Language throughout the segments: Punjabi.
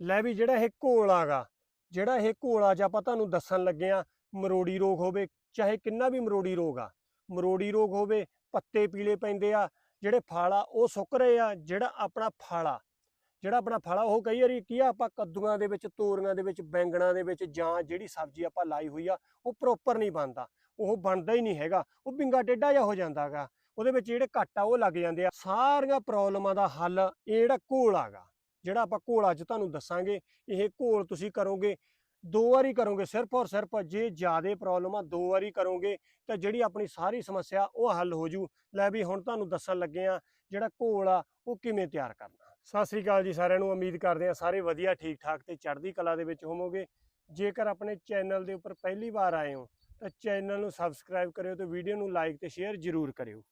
ਲੈ ਵੀ ਜਿਹੜਾ ਇਹ ਘੋਲ ਆਗਾ, ਜਿਹੜਾ ਇਹ ਘੋਲ ਅੱਜ ਆਪਾਂ ਤੁਹਾਨੂੰ ਦੱਸਣ ਲੱਗੇ ਆ ਮਰੋੜੀ ਰੋਗ ਹੋਵੇ, ਚਾਹੇ ਕਿੰਨਾ ਵੀ ਮਰੋੜੀ ਰੋਗ ਆ, ਮਰੋੜੀ ਰੋਗ ਹੋਵੇ, ਪੱਤੇ ਪੀਲੇ ਪੈਂਦੇ ਆ, ਜਿਹੜੇ ਫਲ ਆ, ਉਹ ਸੁੱਕ ਰਹੇ ਆ, ਜਿਹੜਾ ਆਪਣਾ ਫਲ ਆ, ਜਿਹੜਾ ਆਪਣਾ ਫਲ ਆ, ਉਹ ਕਈ ਵਾਰੀ ਕੀ ਆ, ਆਪਾਂ ਕੱਦੂਆਂ ਦੇ ਵਿੱਚ, ਤੋਰੀਆਂ ਦੇ ਵਿੱਚ, ਬੈਂਗਣਾਂ ਦੇ ਵਿੱਚ ਜਾਂ ਜਿਹੜੀ ਸਬਜ਼ੀ ਆਪਾਂ ਲਾਈ ਹੋਈ ਆ, ਉਹ ਪ੍ਰੋਪਰ ਨਹੀਂ ਬਣਦਾ, ਉਹ ਬਣਦਾ ਹੀ ਨਹੀਂ ਹੈਗਾ, ਉਹ ਬਿੰਗਾ ਟੇਢਾ ਜਿਹਾ ਹੋ ਜਾਂਦਾਗਾ ਉਹਦੇ ਵਿੱਚ ਜਿਹੜੇ ਕੱਟ ਆ, ਉਹ ਲੱਗ ਜਾਂਦੇ ਆ, ਸਾਰੀਆਂ ਪ੍ਰੋਬਲਮਾਂ ਦਾ ਹੱਲ ਇਹ ਜਿਹੜਾ ਘੋਲ ਆਗਾ। ਜਿਹੜਾ ਆਪਾਂ ਘੋਲ ਅੱਜ ਤੁਹਾਨੂੰ ਦੱਸਾਂਗੇ, ਇਹ ਘੋਲ ਤੁਸੀਂ ਕਰੋਗੇ, ਦੋ ਵਾਰੀ ਕਰੋਗੇ, ਸਿਰਫ ਔਰ ਸਿਰਫ ਜੇ ਜ਼ਿਆਦੇ ਪ੍ਰੋਬਲਮ ਆ, ਦੋ ਵਾਰੀ ਕਰੋਗੇ, ਤਾਂ ਜਿਹੜੀ ਆਪਣੀ ਸਾਰੀ ਸਮੱਸਿਆ ਉਹ ਹੱਲ ਹੋ ਜੂ। ਲੈ ਵੀ ਹੁਣ ਤੁਹਾਨੂੰ ਦੱਸਣ ਲੱਗੇ ਆ, ਜਿਹੜਾ ਘੋਲ ਆ, ਉਹ ਕਿਵੇਂ ਤਿਆਰ ਕਰਨਾ। ਸਤਿ ਸ੍ਰੀ ਅਕਾਲ ਜੀ ਸਾਰਿਆਂ ਨੂੰ, ਉਮੀਦ ਕਰਦੇ ਆ ਸਾਰੇ ਵਧੀਆ ਠੀਕ ਠਾਕ ਤੇ ਚੜ੍ਹਦੀ ਕਲਾ ਦੇ ਵਿੱਚ ਹੋਵੋਗੇ। ਜੇਕਰ ਆਪਣੇ ਚੈਨਲ ਦੇ ਉੱਪਰ ਪਹਿਲੀ ਵਾਰ ਆਏ ਹੋ, ਤਾਂ ਚੈਨਲ ਨੂੰ ਸਬਸਕ੍ਰਾਈਬ ਕਰਿਓ ਤੇ ਵੀਡੀਓ ਨੂੰ ਲਾਈਕ ਤੇ ਸ਼ੇਅਰ ਜ਼ਰੂਰ ਕਰਿਓ।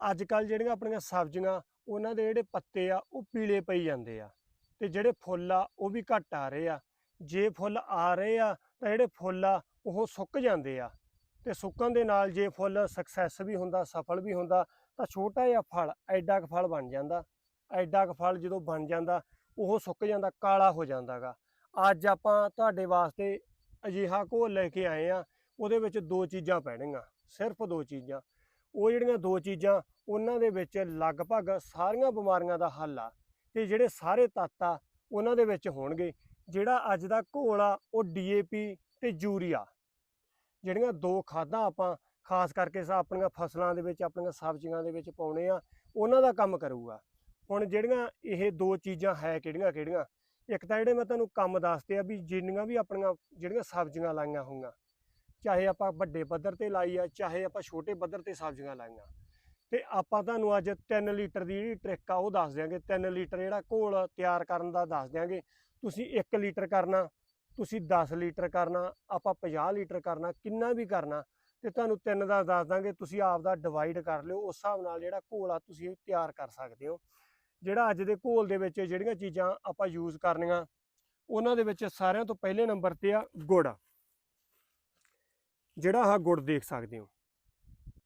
ਅੱਜ ਕੱਲ ਜਿਹੜੀਆਂ ਆਪਣੀਆਂ ਸਬਜ਼ੀਆਂ, ਉਹਨਾਂ ਦੇ ਜਿਹੜੇ ਪੱਤੇ ਆ, ਉਹ ਪੀਲੇ ਪਈ ਜਾਂਦੇ ਆ। ਤੇ ਜਿਹੜੇ ਫੁੱਲ ਆ, ਉਹ ਵੀ ਘੱਟ ਆ ਰਹੇ ਆ। ਜੇ ਫੁੱਲ ਆ ਰਹੇ ਆ, ਤਾਂ ਜਿਹੜੇ ਫੁੱਲ ਆ, ਉਹ ਸੁੱਕ ਜਾਂਦੇ ਆ। ਤੇ ਸੁੱਕਣ ਦੇ ਨਾਲ ਜੇ ਫੁੱਲ ਸਕਸੈਸ ਵੀ ਹੁੰਦਾ, ਸਫਲ ਵੀ ਹੁੰਦਾ, ਤਾਂ ਛੋਟਾ ਜਿਹਾ ਫਲ, ਐਡਾ ਕੁ ਫਲ ਬਣ ਜਾਂਦਾ। ਐਡਾ ਕੁ ਫਲ ਜਦੋਂ ਬਣ ਜਾਂਦਾ, ਉਹ ਸੁੱਕ ਜਾਂਦਾ, ਕਾਲਾ ਹੋ ਜਾਂਦਾਗਾ ਅੱਜ ਆਪਾਂ ਤੁਹਾਡੇ ਵਾਸਤੇ ਅਜਿਹਾ ਘੋਲ ਲੈ ਕੇ ਆਏ ਆ, ਉਹਦੇ ਵਿੱਚ ਦੋ ਚੀਜ਼ਾਂ ਪੈਣਗੀਆਂ ਸਿਰਫ ਦੋ ਚੀਜ਼ਾਂ। ਉਹ ਜਿਹੜੀਆਂ ਦੋ ਚੀਜ਼ਾਂ, ਉਹਨਾਂ ਦੇ ਵਿੱਚ ਲਗਭਗ ਸਾਰੀਆਂ ਬਿਮਾਰੀਆਂ ਦਾ ਹੱਲ ਆ। ਤੇ ਜਿਹੜੇ ਸਾਰੇ ਤੱਤ ਆ, ਉਹਨਾਂ ਦੇ ਵਿੱਚ ਹੋਣਗੇ। ਜਿਹੜਾ ਅੱਜ ਦਾ ਘੋਲ ਆ, ਉਹ ਡੀਏਪੀ ਤੇ ਯੂਰੀਆ। ਜਿਹੜੀਆਂ ਦੋ ਖਾਦਾਂ ਆਪਾਂ, ਖਾਸ ਕਰਕੇ ਸਾ ਆਪਣੀਆਂ ਫਸਲਾਂ ਦੇ ਵਿੱਚ, ਆਪਣੀਆਂ ਸਬਜ਼ੀਆਂ ਦੇ ਵਿੱਚ ਪਾਉਣੇ ਆ, ਉਹਨਾਂ ਦਾ ਕੰਮ ਕਰੂਗਾ। ਹੁਣ ਜਿਹੜੀਆਂ ਇਹ ਦੋ ਚੀਜ਼ਾਂ ਹੈ ਕਿਹੜੀਆਂ ਕਿਹੜੀਆਂ? ਇੱਕ ਤਾਂ ਜਿਹੜੇ ਮੈਂ ਤੁਹਾਨੂੰ ਕੰਮ ਦੱਸਦੇ ਆ ਵੀ ਜਿੰਨੀਆਂ ਵੀ ਆਪਣੀਆਂ, ਜਿਹੜੀਆਂ ਸਬਜ਼ੀਆਂ ਲਾਈਆਂ ਹੋਈਆਂ, ਚਾਹੇ ਆਪਾਂ ਵੱਡੇ ਪੱਧਰ ਤੇ ਲਾਈ ਆ, ਚਾਹੇ ਆਪਾਂ ਛੋਟੇ ਪੱਧਰ ਤੇ ਸਬਜ਼ੀਆਂ ਲਾਈਆਂ ਤੇ ਆਪਾਂ ਤੁਹਾਨੂੰ ਅੱਜ 3 ਲੀਟਰ ਦੀ ਜਿਹੜੀ ਟ੍ਰਿਕ ਆ ਉਹ ਦੱਸ ਦਿਆਂਗੇ। 3 ਲੀਟਰ ਜਿਹੜਾ ਘੋਲ ਤਿਆਰ ਕਰਨ ਦਾ ਦੱਸ ਦਿਆਂਗੇ। ਤੁਸੀਂ 1 ਲੀਟਰ ਕਰਨਾ, ਤੁਸੀਂ 10 ਲੀਟਰ ਕਰਨਾ, ਆਪਾਂ 50 ਲੀਟਰ ਕਰਨਾ, ਕਿੰਨਾ ਵੀ ਕਰਨਾ, ਤੇ ਤੁਹਾਨੂੰ ਤਿੰਨ ਦਾ ਦੱਸ ਦਾਂਗੇ ਤੁਸੀਂ ਆਪ ਦਾ ਡਿਵਾਈਡ ਕਰ ਲਿਓ। ਉਸ ਹਿਸਾਬ ਨਾਲ ਜਿਹੜਾ ਘੋਲ ਆ ਤੁਸੀਂ ਤਿਆਰ ਕਰ ਸਕਦੇ ਹੋ। ਜਿਹੜਾ ਅੱਜ ਦੇ ਘੋਲ ਦੇ ਵਿੱਚ ਜਿਹੜੀਆਂ ਚੀਜ਼ਾਂ ਆਪਾਂ ਯੂਜ਼ ਕਰਨੀਆਂ, ਉਹਨਾਂ ਦੇ ਵਿੱਚ ਸਾਰਿਆਂ ਤੋਂ ਪਹਿਲੇ ਨੰਬਰ ਤੇ ਆ ਗੁੜ। ਜਿਹੜਾ ਆਹ ਗੁੜ ਦੇਖ ਸਕਦੇ ਹੋ।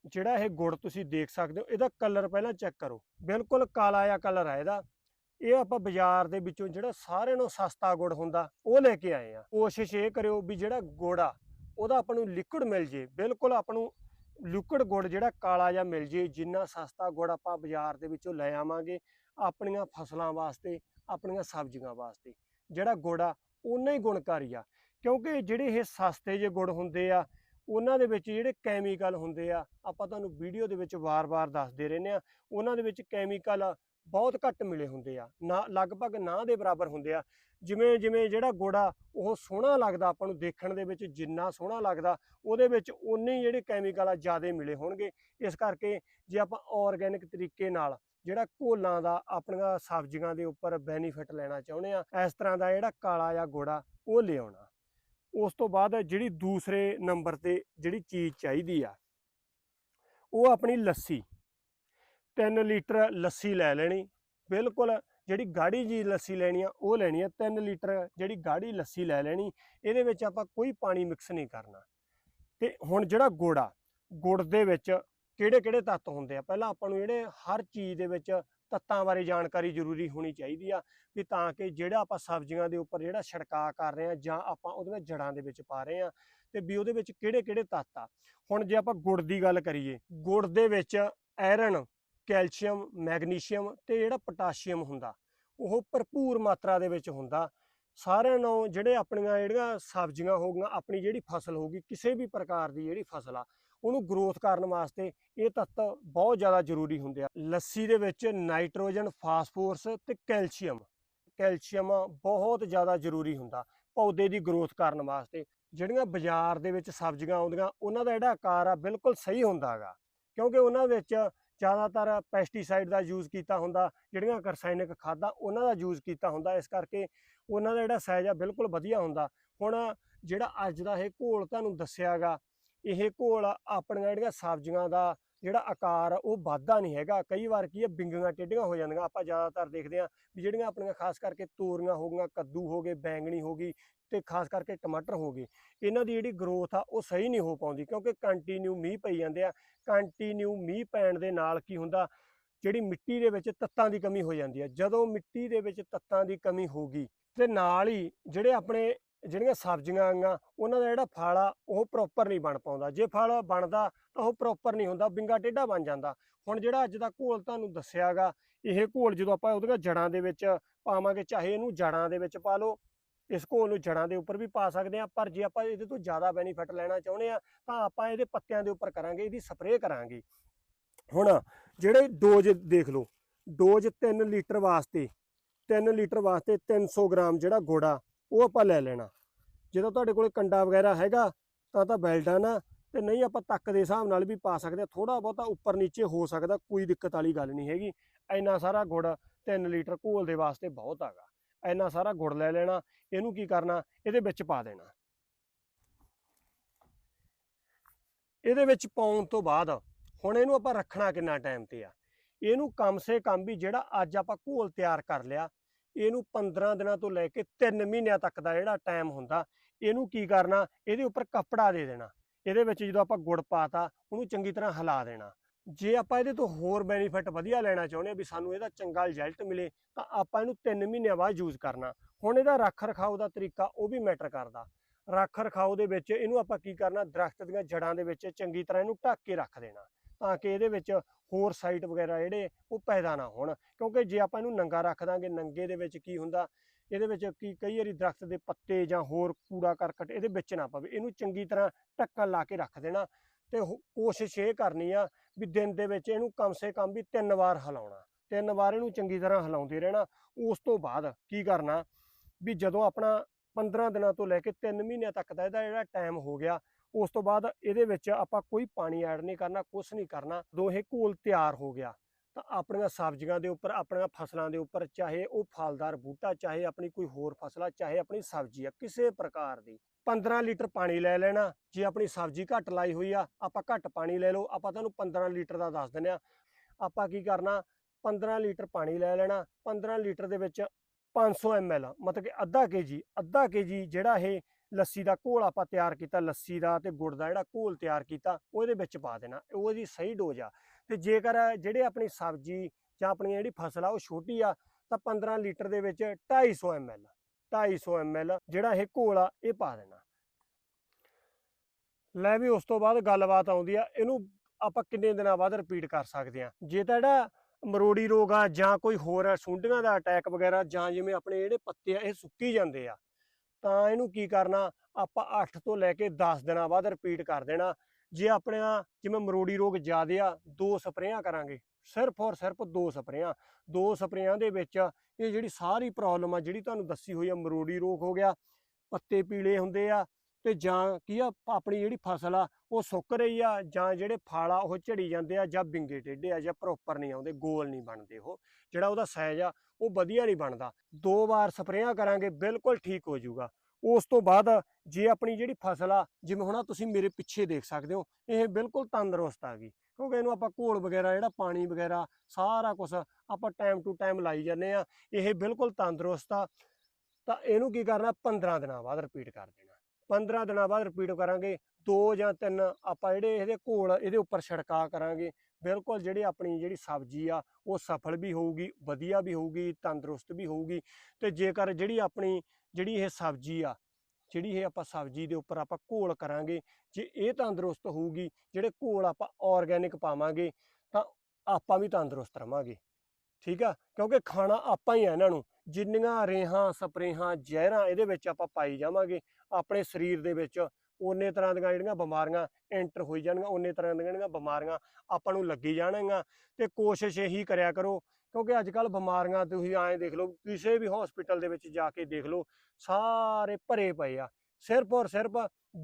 ਜਿਹੜਾ ਇਹ ਗੁੜ ਤੁਸੀਂ ਦੇਖ ਸਕਦੇ ਹੋ, ਇਹਦਾ ਕਲਰ ਪਹਿਲਾਂ ਚੈੱਕ ਕਰੋ। ਬਿਲਕੁਲ ਕਾਲਾ ਜਿਹਾ ਕਲਰ ਆ ਇਹਦਾ। ਇਹ ਆਪਾਂ ਬਾਜ਼ਾਰ ਦੇ ਵਿੱਚੋਂ ਜਿਹੜਾ ਸਾਰਿਆਂ ਨੂੰ ਸਸਤਾ ਗੁੜ ਹੁੰਦਾ, ਉਹ ਲੈ ਕੇ ਆਏ ਆ। ਕੋਸ਼ਿਸ਼ ਇਹ ਕਰਿਓ ਵੀ ਜਿਹੜਾ ਗੁੜ ਆ, ਉਹਦਾ ਆਪਾਂ ਨੂੰ ਲਿਕੁਇਡ ਮਿਲ ਜੇ। ਬਿਲਕੁਲ ਆਪਾਂ ਨੂੰ ਲਿਕੁਇਡ ਗੁੜ ਜਿਹੜਾ ਕਾਲਾ ਜਿਹਾ ਮਿਲ ਜੇ, ਜਿੰਨਾ ਸਸਤਾ ਗੁੜ ਆਪਾਂ ਬਾਜ਼ਾਰ ਦੇ ਵਿੱਚੋਂ ਲੈ ਆਵਾਂਗੇ ਆਪਣੀਆਂ ਫਸਲਾਂ ਵਾਸਤੇ, ਆਪਣੀਆਂ ਸਬਜ਼ੀਆਂ ਵਾਸਤੇ। ਜਿਹੜਾ ਗੁੜ ਆ ਉਨਾ ਹੀ ਗੁਣਕਾਰੀ ਆ। ਕਿਉਂਕਿ ਜਿਹੜੇ ਇਹ ਸਸਤੇ ਜੇ ਗੁੜ ਹੁੰਦੇ ਆ ਉਹਨਾਂ ਦੇ ਵਿੱਚ ਜਿਹੜੇ ਕੈਮੀਕਲ ਹੁੰਦੇ ਆ, ਆਪਾਂ ਤੁਹਾਨੂੰ ਵੀਡੀਓ ਦੇ ਵਿੱਚ ਵਾਰ-ਵਾਰ ਦੱਸਦੇ ਰਹਿੰਦੇ ਆ, ਉਹਨਾਂ ਦੇ ਵਿੱਚ ਕੈਮੀਕਲ ਬਹੁਤ ਘੱਟ ਮਿਲੇ ਹੁੰਦੇ ਆ, ਨਾ, ਲਗਭਗ ਨਾ ਦੇ ਬਰਾਬਰ ਹੁੰਦੇ ਆ। ਜਿਵੇਂ ਜਿਵੇਂ ਜਿਹੜਾ ਗੁੜ ਆ ਉਹ ਸੋਹਣਾ ਲੱਗਦਾ ਆਪਾਂ ਨੂੰ ਦੇਖਣ ਦੇ ਵਿੱਚ, ਜਿੰਨਾ ਸੋਹਣਾ ਲੱਗਦਾ, ਉਹਦੇ ਵਿੱਚ ਉਨੇ ਹੀ ਜਿਹੜੇ ਕੈਮੀਕਲ ਆ ਜ਼ਿਆਦਾ ਮਿਲੇ ਹੋਣਗੇ। ਇਸ ਕਰਕੇ ਜੇ ਆਪਾਂ ਆਰਗੈਨਿਕ ਤਰੀਕੇ ਨਾਲ ਜਿਹੜਾ ਘੋਲਾਂ ਦਾ ਆਪਣੀਆਂ ਸਬਜ਼ੀਆਂ ਦੇ ਉੱਪਰ ਬੈਨੀਫਿਟ ਲੈਣਾ ਚਾਹੁੰਦੇ ਆ, ਇਸ ਤਰ੍ਹਾਂ ਦਾ ਜਿਹੜਾ ਕਾਲਾ ਜਾਂ ਗੁੜਾ, ਉਹ ਲਿਆਉਣਾ। ਉਸ ਤੋਂ ਬਾਅਦ ਜਿਹੜੀ ਦੂਸਰੇ ਨੰਬਰ ਤੇ ਜਿਹੜੀ ਚੀਜ਼ ਚਾਹੀਦੀ ਆ, ਉਹ ਆਪਣੀ ਲੱਸੀ। 3 ਲੀਟਰ ਲੱਸੀ ਲੈ ਲੈਣੀ। ਬਿਲਕੁਲ ਜਿਹੜੀ ਗਾੜੀ ਜੀ ਲੱਸੀ ਲੈਣੀ ਆ, ਉਹ ਲੈਣੀ ਆ। 3 ਲੀਟਰ ਜਿਹੜੀ ਗਾੜੀ ਲੱਸੀ ਲੈ ਲੈਣੀ, ਇਹਦੇ ਵਿੱਚ ਆਪਾਂ ਕੋਈ ਪਾਣੀ ਮਿਕਸ ਨਹੀਂ ਕਰਨਾ। ਤੇ ਹੁਣ ਜਿਹੜਾ ਗੁੜ ਆ, ਗੁੜ ਦੇ ਵਿੱਚ ਕਿਹੜੇ ਕਿਹੜੇ ਤੱਤ ਹੁੰਦੇ ਆ? ਪਹਿਲਾਂ ਆਪਾਂ ਨੂੰ ਜਿਹੜੇ ਹਰ ਚੀਜ਼ ਦੇ ਵਿੱਚ ਤੱਤਾਂ ਬਾਰੇ ਜਾਣਕਾਰੀ ਜ਼ਰੂਰੀ ਹੋਣੀ ਚਾਹੀਦੀ ਆ ਵੀ ਤਾਂ ਕਿ ਜਿਹੜਾ ਆਪਾਂ ਸਬਜ਼ੀਆਂ ਦੇ ਉੱਪਰ ਜਿਹੜਾ ਛਿੜਕਾਅ ਕਰ ਰਹੇ ਆ ਜਾਂ ਆਪਾਂ ਉਹਦੀਆਂ ਜੜਾਂ ਦੇ ਵਿੱਚ ਪਾ ਰਹੇ ਆ ਤੇ ਵੀ ਉਹਦੇ ਵਿੱਚ ਕਿਹੜੇ ਕਿਹੜੇ ਤੱਤ ਆ। ਹੁਣ ਜੇ ਆਪਾਂ ਗੁੜ ਦੀ ਗੱਲ ਕਰੀਏ, ਗੁੜ ਦੇ ਵਿੱਚ ਆਇਰਨ, ਕੈਲਸ਼ੀਅਮ, ਮੈਗਨੀਸ਼ੀਅਮ ਤੇ ਜਿਹੜਾ ਪੋਟਾਸ਼ੀਅਮ ਹੁੰਦਾ, ਉਹ ਭਰਪੂਰ ਮਾਤਰਾ ਦੇ ਵਿੱਚ ਹੁੰਦਾ। ਸਾਰਿਆਂ ਨੂੰ ਜਿਹੜੇ ਆਪਣੀਆਂ ਜਿਹੜੀਆਂ ਸਬਜ਼ੀਆਂ ਹੋਗੀਆਂ, ਆਪਣੀ ਜਿਹੜੀ ਫਸਲ ਹੋਗੀ ਕਿਸੇ ਵੀ ਪ੍ਰਕਾਰ ਦੀ ਜਿਹੜੀ ਫਸਲ ਆ ਉਹਨੂੰ ਗਰੋਥ ਕਰਨ ਵਾਸਤੇ ਇਹ ਤੱਤ ਬਹੁਤ ਜ਼ਿਆਦਾ ਜ਼ਰੂਰੀ ਹੁੰਦੇ ਆ। ਲੱਸੀ ਦੇ ਵਿੱਚ ਨਾਈਟ੍ਰੋਜਨ, ਫਾਸਫੋਰਸ ਤੇ ਕੈਲਸ਼ੀਅਮ। ਕੈਲਸ਼ੀਅਮ ਬਹੁਤ ਜ਼ਿਆਦਾ ਜ਼ਰੂਰੀ ਹੁੰਦਾ ਪੌਦੇ ਦੀ ਗਰੋਥ ਕਰਨ ਵਾਸਤੇ। ਜਿਹੜੀਆਂ ਬਾਜ਼ਾਰ ਦੇ ਵਿੱਚ ਸਬਜ਼ੀਆਂ ਆਉਂਦੀਆਂ, ਉਹਨਾਂ ਦਾ ਜਿਹੜਾ ਆਕਾਰ ਆ ਬਿਲਕੁਲ ਸਹੀ ਹੁੰਦਾ ਹੈਗਾ। ਕਿਉਂਕਿ ਉਹਨਾਂ ਵਿੱਚ ਜ਼ਿਆਦਾਤਰ ਪੈਸਟੀਸਾਈਡ ਦਾ ਯੂਜ਼ ਕੀਤਾ ਹੁੰਦਾ, ਜਿਹੜੀਆਂ ਰਸਾਇਣਿਕ ਖਾਦਾਂ ਉਹਨਾਂ ਦਾ ਯੂਜ਼ ਕੀਤਾ ਹੁੰਦਾ। ਇਸ ਕਰਕੇ ਉਹਨਾਂ ਦਾ ਜਿਹੜਾ ਸਾਈਜ਼ ਆ ਬਿਲਕੁਲ ਵਧੀਆ ਹੁੰਦਾ। ਹੁਣ ਜਿਹੜਾ ਅੱਜ ਦਾ ਇਹ ਘੋਲ ਤੁਹਾਨੂੰ ਦੱਸਿਆਗਾ ਇਹ ਘੋਲ ਆਪਣੀਆਂ ਜਿਹੜੀਆਂ ਸਬਜ਼ੀਆਂ ਦਾ ਜਿਹੜਾ ਆਕਾਰ ਉਹ ਵਾਧਾ ਨਹੀਂ ਹੈਗਾ। ਕਈ ਵਾਰ ਕੀ ਹੈ ਬਿੰਗੀਆਂ ਟੇਢੀਆਂ ਹੋ ਜਾਂਦੀਆਂ। ਆਪਾਂ ਜ਼ਿਆਦਾਤਰ ਦੇਖਦੇ ਆ ਵੀ ਜਿਹੜੀਆਂ ਆਪਣੀਆਂ ਖਾਸ ਕਰਕੇ ਤੋਰੀਆਂ ਹੋ ਗਈਆਂ, ਕੱਦੂ ਹੋ ਗਏ, ਬੈਂਗਣੀ ਹੋ ਗਈ ਤੇ ਖਾਸ ਕਰਕੇ ਟਮਾਟਰ ਹੋ ਗਏ, ਇਹਨਾਂ ਦੀ ਜਿਹੜੀ ਗਰੋਥ ਆ, ਉਹ ਸਹੀ ਨਹੀਂ ਹੋ ਪਾਉਂਦੀ ਕਿਉਂਕਿ ਕੰਟੀਨਿਊ ਮੀਂਹ ਪਈ ਜਾਂਦੇ ਆ। ਕੰਟੀਨਿਊ ਮੀਂਹ ਪੈਣ ਦੇ ਨਾਲ ਕੀ ਹੁੰਦਾ, ਜਿਹੜੀ ਮਿੱਟੀ ਦੇ ਵਿੱਚ ਤੱਤਾਂ ਦੀ ਕਮੀ ਹੋ ਜਾਂਦੀ ਹੈ ਜਦੋਂ ਮਿੱਟੀ ਦੇ ਵਿੱਚ ਤੱਤਾਂ ਦੀ ਕਮੀ ਹੋਗੀ ਤੇ ਨਾਲ ਹੀ ਜਿਹੜੇ ਆਪਣੇ ਜਿਹੜੀਆਂ ਸਬਜ਼ੀਆਂ ਆਂਗਾ ਉਹਨਾਂ ਦਾ ਜਿਹੜਾ ਫਲ ਆ, ਉਹ ਪ੍ਰੋਪਰ ਨਹੀਂ ਬਣ ਪਾਉਂਦਾ। ਜੇ ਫਲ ਬਣਦਾ, ਤਾਂ ਉਹ ਪ੍ਰੋਪਰ ਨਹੀਂ ਹੁੰਦਾ, ਬਿੰਗਾ ਟੇਢਾ ਬਣ ਜਾਂਦਾ। ਹੁਣ ਜਿਹੜਾ ਅੱਜ ਦਾ ਘੋਲ ਤੁਹਾਨੂੰ ਦੱਸਿਆਗਾ ਇਹ ਘੋਲ ਜਦੋਂ ਆਪਾਂ ਉਹਦੀਆਂ ਜੜਾਂ ਦੇ ਵਿੱਚ ਪਾਵਾਂਗੇ, ਚਾਹੇ ਇਹਨੂੰ ਜੜਾਂ ਦੇ ਵਿੱਚ ਪਾ ਲਓ, ਇਸ ਘੋਲ ਨੂੰ ਜੜਾਂ ਦੇ ਉੱਪਰ ਵੀ ਪਾ ਸਕਦੇ ਆ ਪਰ ਜੇ ਆਪਾਂ ਇਹਦੇ ਤੋਂ ਜ਼ਿਆਦਾ ਬੈਨੀਫਿਟ ਲੈਣਾ ਚਾਹੁੰਦੇ ਆ ਤਾਂ ਆਪਾਂ ਇਹਦੇ ਪੱਤਿਆਂ ਦੇ ਉੱਪਰ ਕਰਾਂਗੇ, ਇਹਦੀ ਸਪਰੇਅ ਕਰਾਂਗੇ। ਹੁਣ ਜਿਹੜੇ ਡੋਜ਼ ਦੇਖ ਲਓ ਡੋਜ਼ 3 ਲੀਟਰ ਵਾਸਤੇ 3 ਲੀਟਰ ਵਾਸਤੇ 300 ਗ੍ਰਾਮ ਜਿਹੜਾ ਗੋੜਾ ਉਹ ਆਪਾਂ ਲੈ ਲੈਣਾ। ਜਦੋਂ ਤੁਹਾਡੇ ਕੋਲੇ ਕੰਡਾ ਵਗੈਰਾ ਹੈਗਾ, ਤਾਂ ਤਾਂ ਬੈਲਡਨ ਆ ਤੇ ਨਹੀਂ ਆਪਾਂ ਤੱਕ ਦੇ ਹਿਸਾਬ ਨਾਲ ਵੀ ਪਾ ਸਕਦੇ ਆ। ਥੋੜਾ ਬਹੁਤਾ ਉੱਪਰ ਨੀਚੇ ਹੋ ਸਕਦਾ, ਕੋਈ ਦਿੱਕਤ ਵਾਲੀ ਗੱਲ ਨਹੀਂ ਹੈਗੀ। ਇੰਨਾ ਸਾਰਾ ਗੁੜ 3 ਲੀਟਰ ਘੋਲ ਦੇ ਵਾਸਤੇ ਬਹੁਤ ਹੈਗਾ। ਇੰਨਾ ਸਾਰਾ ਗੁੜ ਲੈ ਲੈਣਾ, ਇਹਨੂੰ ਕੀ ਕਰਨਾ, ਇਹਦੇ ਵਿੱਚ ਪਾ ਦੇਣਾ। ਇਹਦੇ ਵਿੱਚ ਪਾਉਣ ਤੋਂ ਬਾਅਦ ਹੁਣ ਇਹਨੂੰ ਆਪਾਂ ਰੱਖਣਾ ਕਿੰਨਾ ਟਾਈਮ ਤੇ ਆ? ਇਹਨੂੰ ਕਮ ਸੇ ਕਮ ਵੀ ਜਿਹੜਾ ਅੱਜ ਆਪਾਂ ਘੋਲ ਤਿਆਰ ਕਰ ਲਿਆ ਇਹਨੂੰ 15 ਦਿਨਾਂ ਤੋਂ ਲੈ ਕੇ 3 ਮਹੀਨਿਆਂ ਤੱਕ ਦਾ ਜਿਹੜਾ ਟਾਈਮ ਹੁੰਦਾ, ਇਹਨੂੰ ਕੀ ਕਰਨਾ? ਇਹਦੇ ਉੱਪਰ ਕੱਪੜਾ ਦੇ ਦੇਣਾ। ਇਹਦੇ ਵਿੱਚ ਜਦੋਂ ਆਪਾਂ ਗੁੜ ਪਾਤਾ, ਉਹਨੂੰ ਚੰਗੀ ਤਰ੍ਹਾਂ ਹਿਲਾ ਦੇਣਾ। ਜੇ ਆਪਾਂ ਇਹਦੇ ਤੋਂ ਹੋਰ ਬੈਨੀਫਿਟ ਵਧੀਆ ਲੈਣਾ ਚਾਹੁੰਦੇ ਆ ਵੀ ਸਾਨੂੰ ਇਹਦਾ ਚੰਗਾ ਰਿਜ਼ਲਟ ਮਿਲੇ, ਤਾਂ ਆਪਾਂ ਇਹਨੂੰ 3 ਮਹੀਨਿਆਂ ਬਾਅਦ ਯੂਜ਼ ਕਰਨਾ। ਹੁਣ ਇਹਦਾ ਰੱਖ ਰਖਾਓ ਦਾ ਤਰੀਕਾ ਉਹ ਵੀ ਮੈਟਰ ਕਰਦਾ। ਰੱਖ ਰਖਾਓ ਦੇ ਵਿੱਚ ਇਹਨੂੰ ਆਪਾਂ ਕੀ ਕਰਨਾ? ਦਰਖਤ ਦੀਆਂ ਜੜਾਂ ਦੇ ਵਿੱਚ ਚੰਗੀ ਤਰ੍ਹਾਂ ਇਹਨੂੰ ਢੱਕ ਕੇ ਰੱਖ ਦੇਣਾ। ਤਾਂ ਕਿ ਇਹਦੇ ਵਿੱਚ ਹੋਰ ਸਾਈਟ ਵਗੈਰਾ ਜਿਹੜੇ ਉਹ ਪੈਦਾ ਨਾ ਹੋਣ। ਕਿਉਂਕਿ ਜੇ ਆਪਾਂ ਇਹਨੂੰ ਨੰਗਾ ਰੱਖ ਦਾਂਗੇ, ਨੰਗੇ ਦੇ ਵਿੱਚ ਕੀ ਹੁੰਦਾ? ਇਹਦੇ ਵਿੱਚ ਕੀ ਕਈ ਵਾਰੀ ਦਰਖਤ ਦੇ ਪੱਤੇ ਜਾਂ ਹੋਰ ਕੂੜਾ ਕਰਕਟ ਇਹਦੇ ਵਿੱਚ ਨਾ ਪਵੇ। ਇਹਨੂੰ ਚੰਗੀ ਤਰ੍ਹਾਂ ਢੱਕਣ ਲਾ ਕੇ ਰੱਖ ਦੇਣਾ ਤੇ ਕੋਸ਼ਿਸ਼ ਇਹ ਕਰਨੀ ਆ ਵੀ ਦਿਨ ਦੇ ਵਿੱਚ ਇਹਨੂੰ ਕਮ ਸੇ ਕਮ ਵੀ ਤਿੰਨ ਵਾਰ ਹਿਲਾਉਣਾ। ਤਿੰਨ ਵਾਰ ਇਹਨੂੰ ਚੰਗੀ ਤਰ੍ਹਾਂ ਹਿਲਾਉਂਦੇ ਰਹਿਣਾ। ਉਸ ਤੋਂ ਬਾਅਦ ਕੀ ਕਰਨਾ? ਵੀ ਜਦੋਂ ਆਪਣਾ 15 ਦਿਨਾਂ ਤੋਂ ਲੈ ਕੇ 3 ਮਹੀਨਿਆਂ ਤੱਕ ਦਾ ਇਹਦਾ ਜਿਹੜਾ ਟਾਈਮ ਹੋ ਗਿਆ ਉਸ ਤੋਂ ਬਾਅਦ ਇਹਦੇ ਵਿੱਚ ਆਪਾਂ ਕੋਈ ਪਾਣੀ ਐਡ ਨਹੀਂ ਕਰਨਾ ਕੁਝ ਨਹੀਂ ਕਰਨਾ ਦੋ ਇਹ ਘੋਲ ਤਿਆਰ ਹੋ ਗਿਆ। ਤਾਂ ਆਪਣੀਆਂ ਸਬਜ਼ੀਆਂ ਦੇ ਉੱਪਰ, ਆਪਣੀਆਂ ਫਸਲਾਂ ਦੇ ਉੱਪਰ, ਚਾਹੇ ਉਹ ਫਲਦਾਰ ਬੂਟਾ, ਚਾਹੇ ਆਪਣੀ ਕੋਈ ਹੋਰ ਫਸਲ ਆ, ਚਾਹੇ ਆਪਣੀ ਸਬਜ਼ੀ ਆ, ਕਿਸੇ ਪ੍ਰਕਾਰ ਦੀ। 15 ਲੀਟਰ ਪਾਣੀ ਲੈ ਲੈਣਾ। ਜੇ ਆਪਣੀ ਸਬਜ਼ੀ ਘੱਟ ਲਾਈ ਹੋਈ ਆ, ਆਪਾਂ ਘੱਟ ਪਾਣੀ ਲੈ ਲਓ। ਆਪਾਂ ਤੁਹਾਨੂੰ 15 ਲੀਟਰ ਦਾ ਦੱਸ ਦਿੰਦੇ ਆ। ਆਪਾਂ ਕੀ ਕਰਨਾ? 15 ਲੀਟਰ ਪਾਣੀ ਲੈ ਲੈਣਾ। 15 ਲੀਟਰ ਦੇ ਵਿੱਚ 500 ml, ਮਤਲਬ ਕਿ ਅੱਧਾ ਕੇਜੀ ਅੱਧਾ ਕੇਜੀ ਜਿਹੜਾ ਇਹ ਲੱਸੀ ਦਾ ਘੋਲ ਆਪਾਂ ਤਿਆਰ ਕੀਤਾ, ਲੱਸੀ ਦਾ ਤੇ ਗੁੜ ਦਾ ਜਿਹੜਾ ਘੋਲ ਤਿਆਰ ਕੀਤਾ, ਉਹਦੇ ਵਿੱਚ ਪਾ ਦੇਣਾ, ਉਹਦੀ ਸਹੀ ਡੋਜ਼ ਆ। ਤੇ ਜੇਕਰ ਜਿਹੜੇ ਆਪਣੀ ਸਬਜ਼ੀ ਜਾਂ ਆਪਣੀ ਜਿਹੜੀ ਫਸਲ ਆ ਉਹ ਛੋਟੀ ਆ, ਤਾਂ 15 ਲੀਟਰ ਦੇ ਵਿੱਚ 250 ml 250 ml ਜਿਹੜਾ ਇਹ ਘੋਲ ਆ, ਇਹ ਪਾ ਦੇਣਾ। ਲੈ ਵੀ ਉਸ ਤੋਂ ਬਾਅਦ ਗੱਲਬਾਤ ਆਉਂਦੀ ਆ, ਇਹਨੂੰ ਆਪਾਂ ਕਿੰਨੇ ਦਿਨਾਂ ਬਾਅਦ ਰਿਪੀਟ ਕਰ ਸਕਦੇ ਆ। ਜੇ ਤਾਂ ਜਿਹੜਾ ਮਰੋੜੀ ਰੋਗ ਆ ਜਾਂ ਕੋਈ ਹੋਰ ਸੁੰਡੀਆਂ ਦਾ ਅਟੈਕ ਵਗੈਰਾ ਜਾਂ ਜਿਵੇਂ ਆਪਣੇ ਜਿਹੜੇ ਪੱਤੇ ਆ, ਇਹ ਸੁੱਕੀ ਜਾਂਦੇ ਆ ਤਾਂ ਇਹਨੂੰ ਕੀ ਕਰਨਾ? ਆਪਾਂ 8 ਤੋਂ ਲੈ ਕੇ 10 ਦਿਨਾਂ ਬਾਅਦ ਰਿਪੀਟ ਕਰ ਦੇਣਾ। ਜੇ ਆਪਣਿਆਂ ਜਿਵੇਂ ਮਰੋੜੀ ਰੋਗ ਜ਼ਿਆਦੇ ਆ, ਦੋ ਸਪਰੇਆਂ ਕਰਾਂਗੇ। ਸਿਰਫ ਔਰ ਸਿਰਫ ਦੋ ਸਪਰੇਆਂ। ਦੋ ਸਪਰੇਆਂ ਦੇ ਵਿੱਚ ਇਹ ਜਿਹੜੀ ਸਾਰੀ ਪ੍ਰੋਬਲਮ ਆ, ਜਿਹੜੀ ਤੁਹਾਨੂੰ ਦੱਸੀ ਹੋਈ ਆ, ਮਰੋੜੀ ਰੋਗ ਹੋ ਗਿਆ, ਪੱਤੇ ਪੀਲੇ ਹੁੰਦੇ ਆ ਤੇ ਜਾਂ ਕੀ ਆ ਆਪਣੀ ਜਿਹੜੀ ਫਸਲ ਆ, ਉਹ ਸੁੱਕ ਰਹੀ ਆ ਜਾਂ ਜਿਹੜੇ ਫਲ ਆ, ਉਹ ਝੜੀ ਜਾਂਦੇ ਆ ਜਾਂ ਬਿੰਗੇ ਟੇਢੇ ਆ ਜਾਂ ਪ੍ਰੋਪਰ ਨਹੀਂ ਆਉਂਦੇ, ਗੋਲ ਨਹੀਂ ਬਣਦੇ ਉਹ। ਜਿਹੜਾ ਉਹਦਾ ਸਾਈਜ਼ ਆ, ਉਹ ਵਧੀਆ ਨਹੀਂ ਬਣਦਾ। ਦੋ ਵਾਰ ਸਪਰੇਆਂ ਕਰਾਂਗੇ, ਬਿਲਕੁਲ ਠੀਕ ਹੋ ਜਾਊਗਾ। ਉਸ ਤੋਂ ਬਾਅਦ ਜੇ ਆਪਣੀ ਜਿਹੜੀ ਫਸਲ ਆ, ਜਿਵੇਂ ਹੁਣ ਤੁਸੀਂ ਮੇਰੇ ਪਿੱਛੇ ਦੇਖ ਸਕਦੇ ਹੋ, ਇਹ ਬਿਲਕੁਲ ਤੰਦਰੁਸਤ ਆ ਗਈ। ਕਿਉਂਕਿ ਇਹਨੂੰ ਆਪਾਂ ਘੋਲ ਵਗੈਰਾ, ਜਿਹੜਾ ਪਾਣੀ ਵਗੈਰਾ, ਸਾਰਾ ਕੁਝ ਆਪਾਂ ਟਾਈਮ ਟੂ ਟਾਈਮ ਲਾਈ ਜਾਂਦੇ ਆ, ਇਹ ਬਿਲਕੁਲ ਤੰਦਰੁਸਤ ਆ। ਤਾਂ ਇਹਨੂੰ ਕੀ ਕਰਨਾ 15 ਦਿਨਾਂ ਬਾਅਦ ਰਿਪੀਟ ਕਰ ਦੇਣਾ। 15 ਦਿਨਾਂ ਬਾਅਦ ਰਿਪੀਟ ਕਰਾਂਗੇ, ਦੋ ਜਾਂ ਤਿੰਨ ਆਪਾਂ ਜਿਹੜੇ ਇਹਦੇ ਘੋਲ ਇਹਦੇ ਉੱਪਰ ਛਿੜਕਾ ਕਰਾਂਗੇ, ਬਿਲਕੁਲ ਜਿਹੜੀ ਆਪਣੀ ਜਿਹੜੀ ਸਬਜ਼ੀ ਆ, ਉਹ ਸਫਲ ਵੀ ਹੋਊਗੀ, ਵਧੀਆ ਵੀ ਹੋਊਗੀ, ਤੰਦਰੁਸਤ ਵੀ ਹੋਊਗੀ ਤੇ ਜੇਕਰ ਜਿਹੜੀ ਆਪਣੀ ਜਿਹੜੀ ਇਹ ਸਬਜ਼ੀ ਆ, ਜਿਹੜੀ ਇਹ ਆਪਾਂ ਸਬਜ਼ੀ ਦੇ ਉੱਪਰ ਆਪਾਂ ਘੋਲ ਕਰਾਂਗੇ, ਜੇ ਇਹ ਤੰਦਰੁਸਤ ਹੋਊਗੀ, ਜਿਹੜੇ ਘੋਲ ਆਪਾਂ ਆਰਗੈਨਿਕ ਪਾਵਾਂਗੇ ਤਾਂ ਆਪਾਂ ਵੀ ਤੰਦਰੁਸਤ ਰਵਾਂਗੇ, ਠੀਕ ਆ? ਕਿਉਂਕਿ ਖਾਣਾ ਆਪਾਂ ਹੀ ਆ ਇਹਨਾਂ ਨੂੰ ਜਿੰਨੀਆਂ ਰੇਹਾਂ, ਸਪਰੇਹਾਂ, ਜ਼ਹਿਰਾਂ ਇਹਦੇ ਵਿੱਚ ਆਪਾਂ ਪਾਈ ਜਾਵਾਂਗੇ, ਆਪਣੇ ਸਰੀਰ ਦੇ ਵਿੱਚ ਉਨੇ ਤਰ੍ਹਾਂ ਦੀਆਂ ਜਿਹੜੀਆਂ ਬਿਮਾਰੀਆਂ ਐਂਟਰ ਹੋਈ ਜਾਣਗੀਆਂ ਉਨੇ ਤਰ੍ਹਾਂ ਦੀਆਂ ਜਿਹੜੀਆਂ ਬਿਮਾਰੀਆਂ ਆਪਾਂ ਨੂੰ ਲੱਗੀ ਜਾਣਗੀਆਂ ਤੇ ਕੋਸ਼ਿਸ਼ ਇਹੀ ਕਰਿਆ ਕਰੋ, ਕਿਉਂਕਿ ਅੱਜ ਕੱਲ ਬਿਮਾਰੀਆਂ ਤੁਸੀਂ ਐਂ ਦੇਖ ਲਓ, ਕਿਸੇ ਵੀ ਹਸਪੀਟਲ ਦੇ ਵਿੱਚ ਜਾ ਕੇ ਦੇਖ ਲਓ, ਸਾਰੇ ਭਰੇ ਪਏ ਆ, ਸਿਰਫ ਔਰ ਸਿਰਫ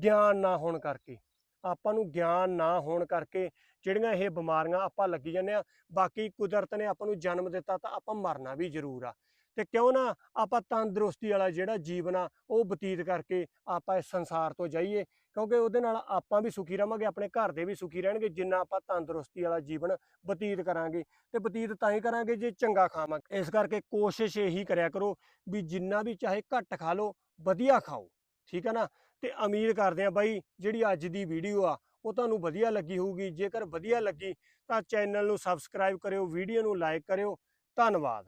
ਗਿਆਨ ਨਾ ਹੋਣ ਕਰਕੇ, ਆਪਾਂ ਨੂੰ ਗਿਆਨ ਨਾ ਹੋਣ ਕਰਕੇ ਜਿਹੜੀਆਂ ਇਹ ਬਿਮਾਰੀਆਂ ਆਪਾਂ ਲੱਗੀ ਜਾਂਦੇ ਆ, ਬਾਕੀ ਕੁਦਰਤ ਨੇ ਆਪਾਂ ਨੂੰ ਜਨਮ ਦਿੱਤਾ ਤਾਂ ਆਪਾਂ ਮਰਨਾ ਵੀ ਜ਼ਰੂਰ ਆ। ਤੇ ਕਿਉਂ ਨਾ ਆਪਾਂ ਤੰਦਰੁਸਤੀ ਵਾਲਾ ਜਿਹੜਾ ਜੀਵਨ ਆ, ਉਹ ਬਤੀਤ ਕਰਕੇ ਆਪਾਂ ਇਸ ਸੰਸਾਰ ਤੋਂ ਜਾਈਏ, ਕਿਉਂਕਿ ਉਹਦੇ ਨਾਲ ਆਪਾਂ ਵੀ ਸੁਖੀ ਰਵਾਂਗੇ, ਆਪਣੇ ਘਰ ਦੇ ਵੀ ਸੁਖੀ ਰਹਿਣਗੇ, ਜਿੰਨਾ ਆਪਾਂ ਤੰਦਰੁਸਤੀ ਵਾਲਾ ਜੀਵਨ ਬਤੀਤ ਕਰਾਂਗੇ ਤੇ ਬਤੀਤ ਤਾਂ ਹੀ ਕਰਾਂਗੇ ਜੇ ਚੰਗਾ ਖਾਵਾਂਗੇ। ਇਸ ਕਰਕੇ ਕੋਸ਼ਿਸ਼ ਇਹੀ ਕਰਿਆ ਕਰੋ ਵੀ ਜਿੰਨਾ ਵੀ ਚਾਹੇ ਘੱਟ ਖਾ ਲਓ, ਵਧੀਆ ਖਾਓ, ਠੀਕ ਹੈ ਨਾ? ਤੇ ਉਮੀਦ ਕਰਦੇ ਆ ਬਾਈ ਜਿਹੜੀ ਅੱਜ ਦੀ ਵੀਡੀਓ ਆ, ਉਹ ਤੁਹਾਨੂੰ ਵਧੀਆ ਲੱਗੀ ਹੋਊਗੀ। ਜੇਕਰ ਵਧੀਆ ਲੱਗੀ ਤਾਂ ਚੈਨਲ ਨੂੰ ਸਬਸਕ੍ਰਾਈਬ ਕਰਿਓ, ਵੀਡੀਓ ਨੂੰ ਲਾਈਕ ਕਰਿਓ। ਧੰਨਵਾਦ।